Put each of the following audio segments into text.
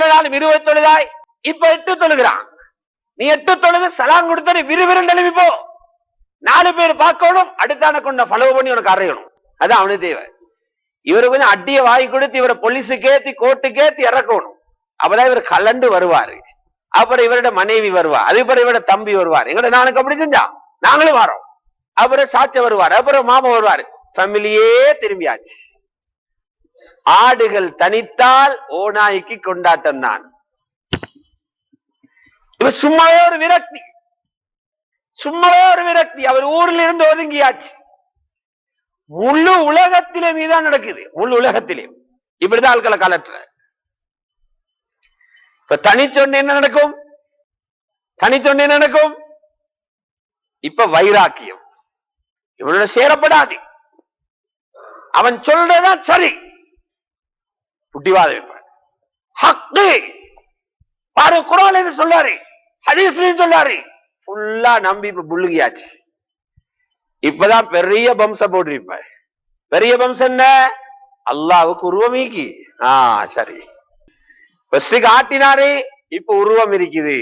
ஏழு நாள் இருபது தொழுதாய். இப்ப எட்டு தொழுகிறான். நீ எட்டு தொழுது சலாம் கொடுத்த நீ விறுவிறுன்னு எழுப்பி போ. நாலு பேர் பார்க்கணும் அடுத்தான கொண்ட ஃபாலோ பண்ணி உனக்கு அறையணும். அதான் அவனுக்கு தேவை. இவரு கொஞ்சம் அடிய வாய் கொடுத்து இவரை போலீஸுக்கு ஏத்தி கோர்ட்டுக்கு ஏத்தி இறக்கணும். அப்பதான் இவர் கலண்டு வருவாரு. அப்புறம் இவரோட மனைவி வருவா. அதுக்கப்புறம் இவரோட தம்பி வருவார். எங்கட நானுக்கு அப்படி செஞ்சா? நாங்களும் வரோம். அப்புறம் சாச்ச வருவார். அப்புறம் மாமா வருவாரு. ஃபேமிலியே திரும்பியாச்சு. ஆடுகள் தனித்தால் ஓநாய்க்கு கொண்டாட்டம் தான். இவர் சும்மாவே ஒரு விரக்தி. சும்மாவே ஒரு விரக்தி. அவர் ஊர்ல இருந்து ஒதுங்கியாச்சு. முழு உலகத்திலே மீதான் நடக்குது. முழு உலகத்திலே. இப்படிதான் ஆட்களை கலட்டுற இப்ப தனிச்சொன்னு என்ன நடக்கும்? தனிச்சொன்னு என்ன நடக்கும்? இப்ப வைராக்கியம். இவனோட சேரப்படாது. அவன் சொல்றதான் சரி. புட்டிவாத வைப்பான் ஹக்கு. பாரு குரான் இது சொல்லாரு ஹதீஸ்லயும் சொல்லாரு ஃபுல்லா நம்பி இப்ப புள்ளுகியாச்சு இப்பதான் பெரிய பம்ச போட்டிருப்ப பெரிய பம்சம் என்ன? அல்லாவுக்கு உருவமீக்கி ஆ சரி. ஃபர்ஸ்ட் ஆட்டினாரு இப்ப உருவம் இருக்குது.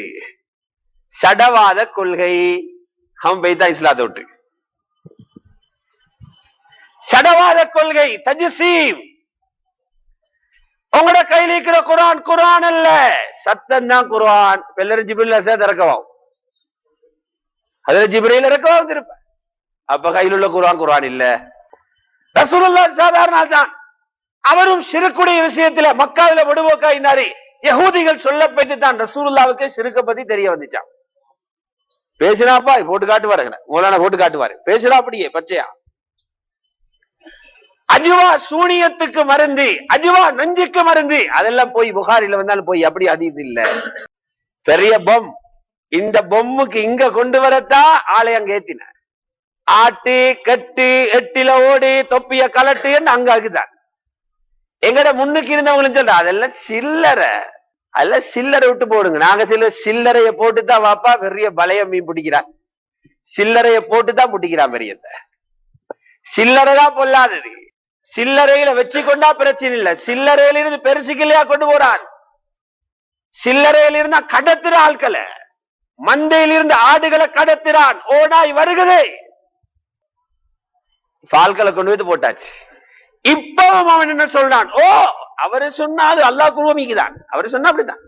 சடவாத கொள்கை. அவன் போய்தான் இஸ்லாத்தை விட்டு. சடவாத கொள்கை தஜசீம் உங்களோட கையில் இருக்கிற குரான் குரான் அல்ல. சத்தம் தான் குரான். எல்லாரும் பில்ல சேர்த்து இறக்கவும் அதுல ஜிப்ரையில் இறக்கவும் திருப்ப அப்ப கையில் உள்ள குரான் குரான் இல்ல. ரசூலுல்லா சாதாரண தான் அவரும் சிறுக்குடைய விஷயத்துல மக்காவில இருந்தாரு யகூதிகள் சொல்லப்பட்டு தான் ரசூலுல்லாவுக்கு சிறுக்க பத்தி தெரிய வந்துச்சான் பேசினாப்பா போட்டு காட்டுவாருங்க மூலான போட்டு காட்டுவாரு. பேசுறா அப்படியே பச்சையா? அஜுவா சூனியத்துக்கு மருந்து அஜுவா நஞ்சுக்கு மருந்து. அதெல்லாம் போய் புகாரில வந்தாலும் போய் அப்படி அதீஸ் இல்ல. பெரிய பொம் இந்த பொம்முக்கு இங்க கொண்டு வரத்தான் ஆலயம் ஏத்தினார். ஆட்டு கட்டு எட்டில ஓடி தொப்பிய கலட்டுன்னு அங்க ஆகுதான் எங்கட முன்னுக்கு இருந்தவங்களும் சொல்ற அதெல்லாம் சில்லறை. அதெல்லாம் சில்லறை விட்டு போடுங்க. நாங்க சில சில்லறைய போட்டுதான் வாப்பா பெரிய பலைய மீன் பிடிக்கிறான் சில்லறைய போட்டுதான் பிடிக்கிறான் பெரியத்த. சில்லறை தான் பொல்லாதது. சில்லறையில வச்சு கொண்டா பிரச்சனை இல்ல. சில்லறையில இருந்து பெருசுக்கிலையா கொண்டு போறான்? சில்லறையில இருந்தா கடத்துற ஆட்களை மந்தையில் இருந்து ஆடுகளை கடத்துறான். ஓடாய் வருகிறது ஆட்களை கொண்டு வந்து போட்டாச்சு. இப்பவும் அவன் என்ன சொல்றான்? ஓ அவரு சொன்னா அது அல்லாஹ் குருவமிக்குதான். அவரு சொன்னா அப்படிதான்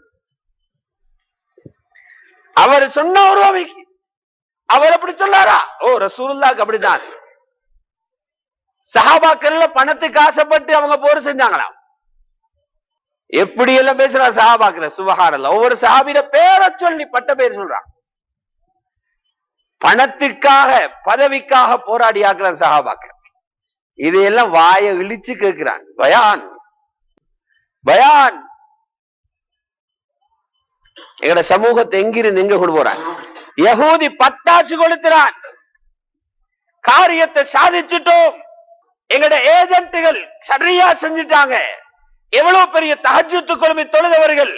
அவர் சொன்ன உருவமிக்கு அவர் அப்படி சொல்லாரா ஓ ரசூலுல்லாக்கு அப்படிதான் சஹாபாக்கள்ல பணத்துக்கு ஆசைப்பட்டு அவங்க போர் செஞ்சாங்களாம். எப்படி எல்லாம் பேசுறா சஹாபாக்கிற சுபகாரல்ல ஒவ்வொரு சஹாபிர பேரை சொல்லி பட்ட பேர் சொல்றான். பணத்துக்காக பதவிக்காக போராடி ஆக்குறான் சஹாபாக்கள். இதையெல்லாம் வாய இழிச்சு கேட்கிறான் பயான். பயான். எங்கட சமூகத்தை எங்கிருந்து எங்க கொண்டு போறான் யகூதி பட்டாசு கொளுத்துறான். காரியத்தை சாதிச்சுட்டோம். எங்கட ஏஜென்ட்டுகள் சரியா செஞ்சிட்டாங்க. எவ்வளவு பெரிய தகஜத்து குழுமி தொழுதவர்கள்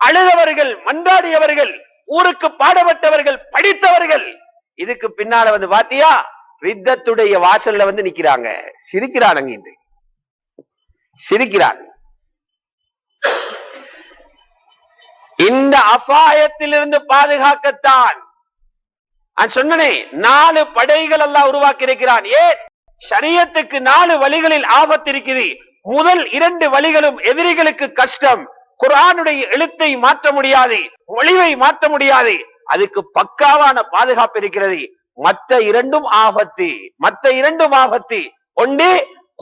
அழுதவர்கள் மன்றாடியவர்கள் ஊருக்கு பாடப்பட்டவர்கள் படித்தவர்கள் இதுக்கு பின்னால வந்து பாத்தியா ரித்தத்துடைய வாசல்ல வந்து நிக்கிறாங்க. சிரிக்கிறானுங்க இது சிரிக்கிறான் இந்த அபாயத்திலிருந்து பாதுகாக்கத்தான். சொன்னனே நாலு படைகள் எல்லாம் உருவாக்கி இருக்கிறான் ஏன்? சரியத்துக்கு நாலு வழிகளில் ஆபத்து இருக்குது முதல் இரண்டு வழிகளும் எதிரிகளுக்கு கஷ்டம். குரானுடைய எழுத்தை மாற்ற முடியாது மொழிவை மாற்ற முடியாது. அதுக்கு பக்காவான பாதுகாப்பு இருக்கிறது. மற்ற இரண்டும் ஆபத்து மற்ற இரண்டும் ஆபத்து. ஒன்று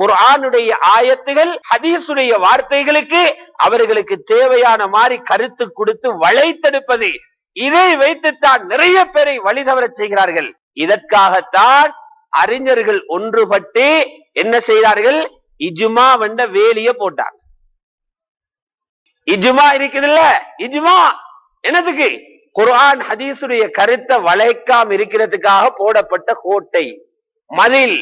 குரானுடைய ஆயத்துகள் ஹதீசுடைய வார்த்தைகளுக்கு அவர்களுக்கு தேவையான மாதிரி கருத்து கொடுத்து வளைத்தெடுப்பது. இதை வைத்துத்தான் நிறைய பேரை வழி தவற செய்கிறார்கள். இதற்காகத்தான் அறிஞர்கள் ஒன்றுபட்டு என்ன செய்தார்கள்? இஜுமா வந்த வேலிய போட்டாங்க. இஜுமா இருக்குதுல்ல? இஜுமா. என்னதுக்கு? குர்ஆன் ஹதீசுடைய கருத்தை வளைக்காம இருக்கிறதுக்காக போடப்பட்ட கோட்டை. மதில்.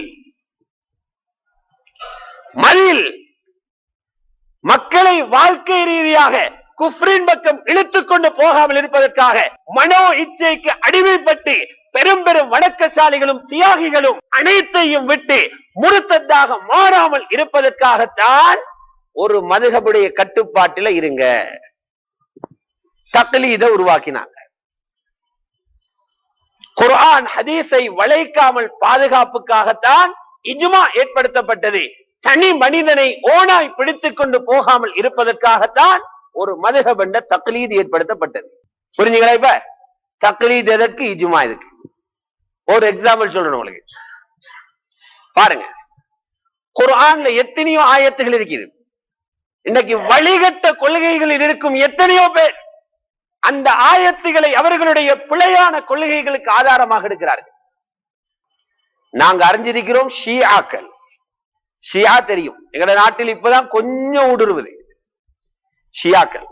மதில். மக்களை வாழ்க்கை ரீதியாக குஃப்ரின் பக்கம் இழுத்துக்கொண்டு போகாமல் இருப்பதற்காக மனோ இச்சைக்கு அடிமைப்பட்டு பெரும் பெரும் வணக்கசாலிகளும் தியாகிகளும் அனைத்தையும் விட்டு முருத்தத்தாக மாறாமல் இருப்பதற்காகத்தான் ஒரு மதுகபுடைய கட்டுப்பாட்டில இருங்க. தக்லீத உருவாக்கினாங்க. குர்ஆன் ஹதீஸை வளைக்காமல் பாதுகாப்புக்காகத்தான் இஜுமா ஏற்படுத்தப்பட்டது. தனி மனிதனை ஓனாய் பிடித்துக் கொண்டு போகாமல் இருப்பதற்காகத்தான் ஒரு மதுகபண்ட தக்லீது ஏற்படுத்தப்பட்டது. புரிஞ்சுங்களா இப்ப? தக்லீத் எதற்கு? இஜுமா இதுக்கு ஒரு எக்ஸாம்பிள் சொல்றேன் உங்களுக்கு. பாருங்க. குரான்ல எத்தனையோ ஆயத்துகள் இருக்குது. இன்னைக்கு வழிகட்ட கொள்கைகளில் இருக்கும் எத்தனையோ பேர் அந்த ஆயத்துகளை அவர்களுடைய பிழையான கொள்கைகளுக்கு ஆதாரமாக எடுக்கிறார்கள். நாங்க அறிஞ்சிருக்கிறோம் ஷியாக்கள். ஷியா தெரியும். எங்கட நாட்டில் இப்பதான் கொஞ்சம் ஊடுருவுது ஷியாக்கள்.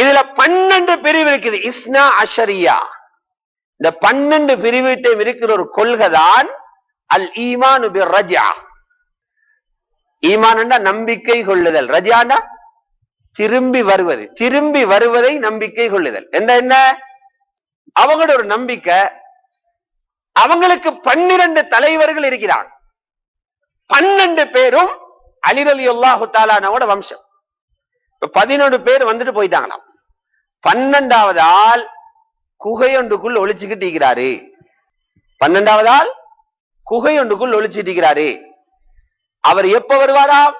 இதுல பன்னெண்டு பிரிவு இருக்குது. இஸ்னா அஷரியா. இந்த பன்னெண்டு பிரிவிட்டையும் இருக்கிற ஒரு கொள்கை தான் அல் ஈமான் ரஜா ஈமான் நம்பிக்கை கொள்ளுதல். ரஜாண்டா திரும்பி வருவது. திரும்பி வருவதை நம்பிக்கை கொள்ளுதல். என்ன என்ன? அவங்களோட ஒரு நம்பிக்கை அவங்களுக்கு பன்னிரண்டு தலைவர்கள் இருக்கிறாங்க. பன்னெண்டு பேரும் அலிரலி அல்லாஹு தாலானோட வம்சம். பதினொன்று பேர் வந்துட்டு போயிட்டாங்களாம். பன்னெண்டாவது ஆள் குகையொன்றுக்குள் ஒழிச்சுக்கிட்டு இருக்கிறாரு. பன்னெண்டாவதால் குகையொன்றுக்குள் ஒழிச்சுட்டு இருக்கிறாரு. அவர் எப்ப வருவாராம்?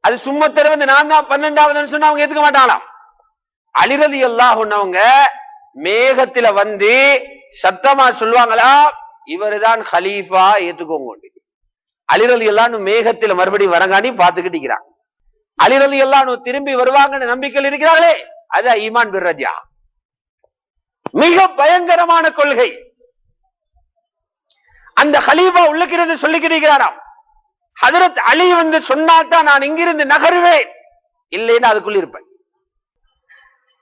அது சும்மா வந்து நான் தான் பன்னெண்டாவதுன்னு சொன்னா அவங்க ஏத்துக்க மாட்டாங்களாம். அழிறது எல்லாம் உன்னவங்க மேகத்துல வந்து சத்தமா சொல்லுவாங்களா? இவருதான் ஹலீஃபா ஏத்துக்கோங்க அழிறது எல்லாம் மேகத்துல மறுபடியும் வரங்காண்டி பார்த்துக்கிட்டு இருக்கிறான். அழிறது எல்லாம் திரும்பி வருவாங்கன்னு நம்பிக்கையில் இருக்கிறார்களே. அது ஈமான் பிர்ரஜா மிக பயங்கரமான கொள்கை. அந்த ஹலீஃபா உள்ளுக்கிறது சொல்லிக்கிறாராம் ஹதரத் அலி வந்து சொன்னாதான் நான் இங்கிருந்து நகருவேன். இல்லைன்னா அதுக்குள்ள இருப்பேன்.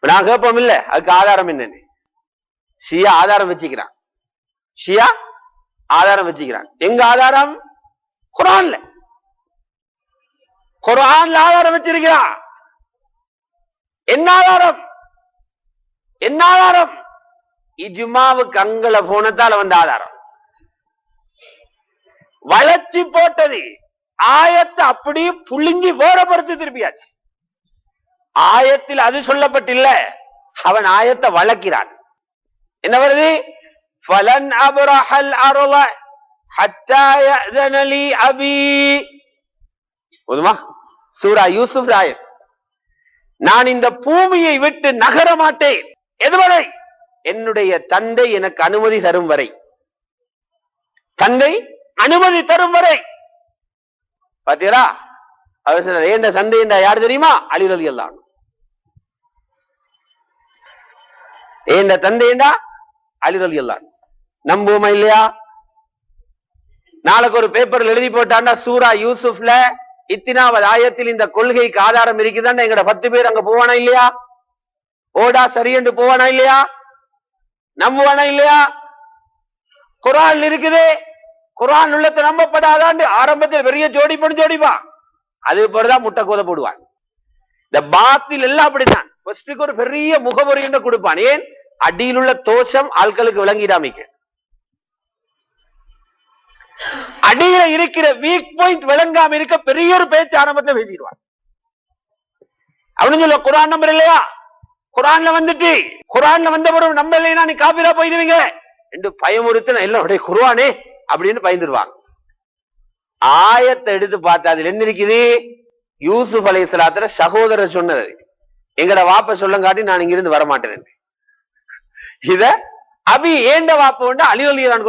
நான் கேட்போம் இல்ல அதுக்கு ஆதாரம் என்னன்னு. ஷியா ஆதாரம் வச்சுக்கிறான். ஷியா ஆதாரம் வச்சுக்கிறான். எங்க ஆதாரம்? குரான்ல. குரான்ல ஆதாரம் வச்சிருக்கிறான். என்ன ஆதாரம்? என்ன ஆதாரம்? இஜுமாவுக்கு அங்கல போனதால வந்த ஆதாரம். வளர்ச்சி போட்டது. ஆயத்தை அப்படியே புழுங்கி வேறப்படுத்தி திருப்பியாச்சு. ஆயத்தில் அது சொல்லப்பட்டில்ல. அவன் ஆயத்தை வளர்க்கிறான். என்ன வருது? பலன் அபரஹல் அருள ஹத்தா அபி. போதுமா? சூரா யூசுப் ராயம் நான் இந்த பூமியை விட்டு நகர மாட்டேன். எதுவரை? என்னுடைய தந்தை எனக்கு அனுமதி தரும் வரை. தந்தை அனுமதி தரும் வரை. பாத்தீரா அவர் சொன்னார் ஏண்ட தந்தை யார் தெரியுமா? அலிரதி எல்லாம் ஏண்ட தந்தை என்றா? அலிரதி எல்லாம் நம்புவோமா இல்லையா? நாளைக்கு ஒரு பேப்பர்ல எழுதி போட்டாண்டா சூரா யூசுப்ல இத்தினாவது ஆயத்தில் இந்த கொள்கைக்கு ஆதாரம் இருக்குதாண்டா? எங்கட பத்து பேர் அங்க போவானா இல்லையா? ஓடா சரியென்று போவானா இல்லையா? நம்புவானா இல்லையா? குரான் இருக்குது. குரான் உள்ளத்தை நம்பப்படாதாண்டு ஆரம்பத்தில் பெரிய ஜோடி பண்ணி ஜோடிப்பான் அது பிறகுதான் முட்டை கோத போடுவான். இந்த பாத்தில் எல்லாம் அப்படித்தான். ஃபர்ஸ்டுக்கு ஒரு பெரிய முகமுறை கொடுப்பான்? ஏன்? அடியில் உள்ள தோஷம் ஆட்களுக்கு விளங்கிடாமிக்க அடியில இருக்கிற வீக் பாயிண்ட் விளங்காம இருக்க பெரிய ஒரு பேச்சு ஆரம்பத்தை பேசிடுவான். அப்படின்னு சொல்ல குரான் நம்பர் இல்லையா? குரான்ல வந்துட்டு குரான்ல வந்த பிறகு நம்ப இல்லைன்னா நீ காபிரா போயிடுவீங்க? என்று பயமுறுத்தின எல்லாம் குருவானே அப்படின்னு பயந்துருவாங்க. ஆயத்தை எடுத்து பார்த்தா அதுல என்ன இருக்குது? யூசுப் அலை சலாத்துல சகோதரர் சொன்னது. எங்கட வாப்ப சொல்லங்காட்டி நான் இங்கிருந்து வரமாட்டேன் இத அபி ஏண்ட வாப்ப உண்டு? அழிவலியான்